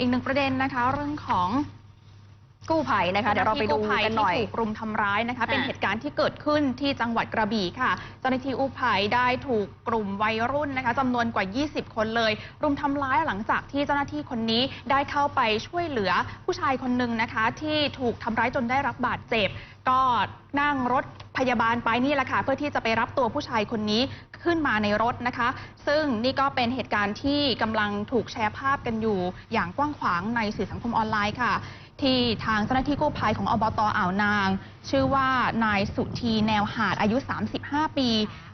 อีกหนึ่งประเด็นนะคะ เรื่องของกู้ภัยนะคะเดี๋ยวเราไปดูจ้หที่กันหน่อยที่ถูกรุมทำร้ายนะคะอ่าเป็นเหตุการณ์ที่เกิดขึ้นที่จังหวัดกระบี่ค่ะ เจ้าหน้าที่กู้ภัยได้ถูกกลุ่มวัยรุ่นนะคะจำนวนกว่า 20 คนเลย รุมทำร้ายหลังจากที่เจ้าหน้าที่คนนี้ได้เข้าไปช่วยเหลือผู้ชายคนหนึ่งนะคะ ที่ถูกทำร้ายจนได้รับบาดเจ็บ ก็นั่งรถพยาบาลไปนี่แหละค่ะเพื่อที่จะไปรับตัวผู้ชายคนนี้ขึ้นมาในรถนะคะ ซึ่งนี่ก็เป็นเหตุการณ์ที่กำลังถูกแชร์ภาพกันอยู่ อย่างกว้างขวางในสื่อสังคมออนไลน์ค่ะ ที่ทางเจ้าหน้าที่กู้ภัยของอบตอ่าวนาง ชื่อว่านายสุธีแนวหาดอายุ 35 ปี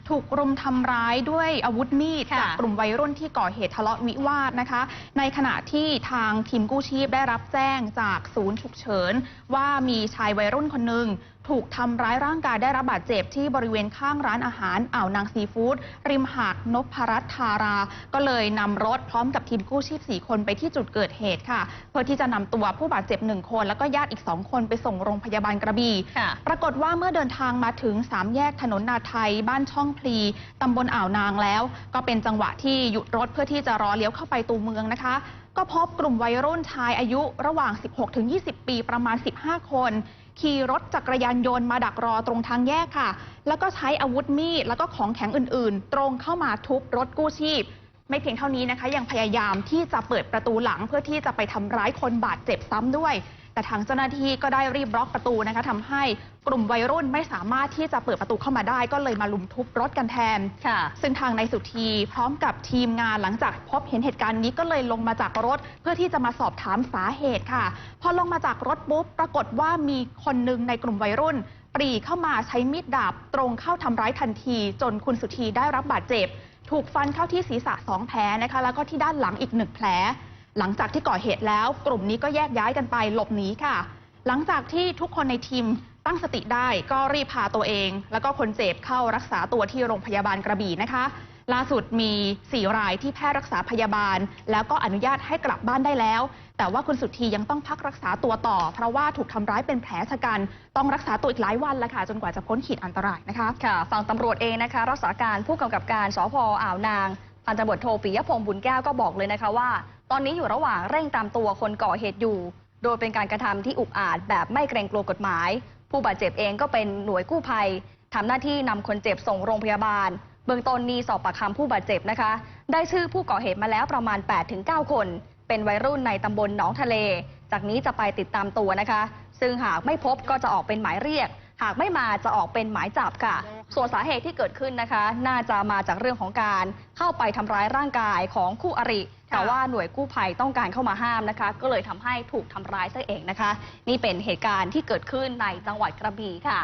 ถูกรุมทำร้ายด้วยอาวุธมีดค่ะจากกลุ่มวัยรุ่นที่ก่อเหตุทะเลาะวิวาทนะคะ ในขณะที่ทางทีมกู้ชีพได้รับแจ้งจากศูนย์ฉุกเฉิน ว่ามีชายวัยรุ่นคนหนึ่ง ถูกทำร้ายร่างกายได้รับบาดเจ็บที่บริเวณข้างร้านอาหารอ่าวนางซีฟู้ดริมหาดนพรัตน์ธารา ก็เลยนำรถพร้อมกับทีมกู้ชีพ 4 คนไปที่จุดเกิดเหตุค่ะ เพื่อที่จะนำตัวผู้บาดเจ็บหนึ่งคน แล้วก็ญาติอีก 2 คนไปส่งโรงพยาบาลกระบี่ค่ะปรากฏว่าเมื่อเดินทางมาถึงสามแยกถนนนาไทย บ้านช่องพลีตำบลอ่าวนางแล้ว ก็เป็นจังหวะที่หยุดรถเพื่อที่จะรอเลี้ยวเข้าไปตัวเมืองนะคะ ก็พบกลุ่มวัยรุ่นชายอายุระหว่าง 16-20 ปีประมาณ 15 คน ขี่รถจักรยานยนต์มาดักรอตรงทางแยกค่ะ แล้วก็ใช้อาวุธมีดแล้วก็ของแข็งอื่น ๆ ตรงเข้ามาทุบรถกู้ชีพ ไม่เพียงเท่านี้นะคะ ยังพยายามที่จะเปิดประตูหลังเพื่อที่จะไปทำร้ายคนบาดเจ็บซ้ำด้วย แต่ทางเจ้าหน้าที่ก็ได้รีบบล็อกประตูนะคะทำให้กลุ่มวัยรุ่นไม่สามารถที่จะเปิดประตูเข้ามาได้ ก็เลยมาลุมทุบรถกันแทน ค่ะ ซึ่งทางนายสุธีพร้อมกับทีมงานหลังจากพบเห็นเหตุการณ์นี้ก็เลยลงมาจากรถ เพื่อที่จะมาสอบถามสาเหตุค่ะ พอลงมาจากรถปุ๊บปรากฏว่ามีคนหนึ่งในกลุ่มวัยรุ่น ปรีเข้ามาใช้มีดดาบตรงเข้าทำร้ายทันที จนคุณสุธีได้รับบาดเจ็บ ถูกฟันเข้าที่ศีรษะสองแผลนะคะแล้วก็ที่ด้านหลังอีกหนึ่งแผล หลังจากที่ก่อเหตุแล้วกลุ่มนี้ก็แยกย้ายกันไปหลบหนีค่ะ หลังจากที่ทุกคนในทีมตั้งสติได้ก็รีบพาตัวเอง แล้วก็คนเจ็บเข้ารักษาตัวที่โรงพยาบาลกระบี่นะคะ ล่าสุดมี 4 รายที่แพทย์รักษาพยาบาล แล้วก็อนุญาตให้กลับบ้านได้แล้ว แต่ว่าคุณสุธียังต้องพักรักษาตัวต่อ เพราะว่าถูกทำร้ายเป็นแผลชะกัน ต้องรักษาตัวอีกหลายวันแล้วค่ะ จนกว่าจะพ้นขีดอันตรายนะคะ ค่ะ ฝั่งตำรวจเองนะคะ รักษาการผู้กำกับการสพอ่าวนาง พันตำรวจโทปิยพงษ์บุญแก้วก็บอกเลยนะคะว่า ตอนนี้อยู่ระหว่างเร่งตามตัวคนก่อเหตุอยู่ โดยเป็นการกระทำที่อุกอาจแบบไม่เกรงกลัวกฎหมาย ผู้บาดเจ็บเองก็เป็นหน่วยกู้ภัยทำหน้าที่นำคนเจ็บส่งโรงพยาบาล เบื้องต้นมีสอบปากคำผู้บาดเจ็บนะคะ ได้ชื่อผู้ก่อเหตุมาแล้วประมาณ 8-9 คน เป็นวัยรุ่นในตำบลหนองทะเล จากนี้จะไปติดตามตัวนะคะ ซึ่งหากไม่พบก็จะออกเป็นหมายเรียก หากไม่มาจะออกเป็นหมายจับค่ะ ส่วนสาเหตุที่เกิดขึ้นนะคะ น่าจะมาจากเรื่องของการเข้าไปทำร้ายร่างกายของคู่อริค่ะแต่ว่าหน่วยกู้ภัยต้องการเข้ามาห้ามนะคะ ก็เลยทำให้ถูกทำร้ายซะเองนะคะ นี่เป็นเหตุการณ์ที่เกิดขึ้นในจังหวัดกระบี่ค่ะ